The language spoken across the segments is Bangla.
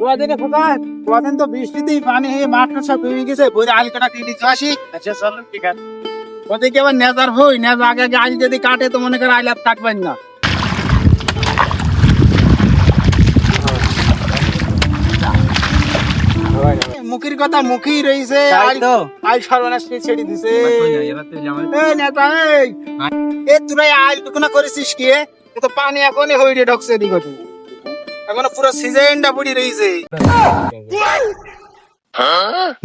কদিনে তো বৃষ্টিতেই পানি হয়ে মাঠটা সব ডুবে গেছে বই আল কাটা কেটে আসি। আচ্ছা চলো ঠিক আছে। ওদিকে আবার নেজার হই? নেজা আগে আগে আল যদি কাটে তো মনে করে আইল আর থাকবেন না। মুখির কথা মুখেই আইল তো। আইল সর্বনাশ ছেড়ে দিছে। এ তুই আইল টুকুনা করেছিস কি তো পানি এখনই হইরে ঢকছে দিকে এখনও পুরো সিজনটা পড়ি রয়েছে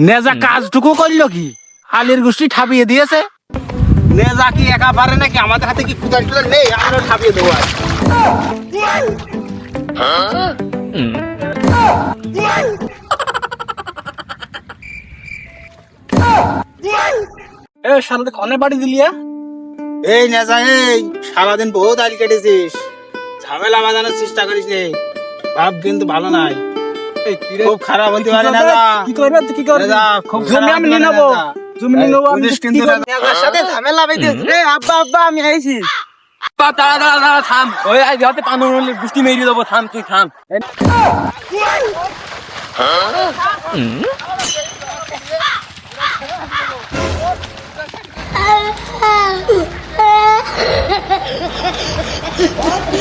নেজা কাজটুকু করল কি? আলির গোষ্ঠী ঠাপিয়ে দিয়েছে? নেজা কি একা পারে নাকি? আমাদের হাতে কি কুদার টুদার নেই? আমরা ঠাপিয়ে দেবো। এ বাড়ি দিলিয়া এই নেজা এই সারাদিন বহুত আইল কেটেছিস। ঝামেলা বাজানোর চেষ্টা করিস রে ভাব কিন্তু ভালো নাই। খুব খারাপ হতে পারে নেজা কি করবে? কি করবে? খুব জমি আমি নিয়ে নেব। জমি নিয়ে নেব আমি কিন্তু? সাথে ঝামেলা বেঁধে রে আব্বা আব্বা আমি আইছি। আব্বা, দাঁড়া দাঁড়া দাঁড়া থাম। ওই আজ হাতে পানি হলে বৃষ্টি মেরিয়ে দেবো থাম তুই থাম। শালাকে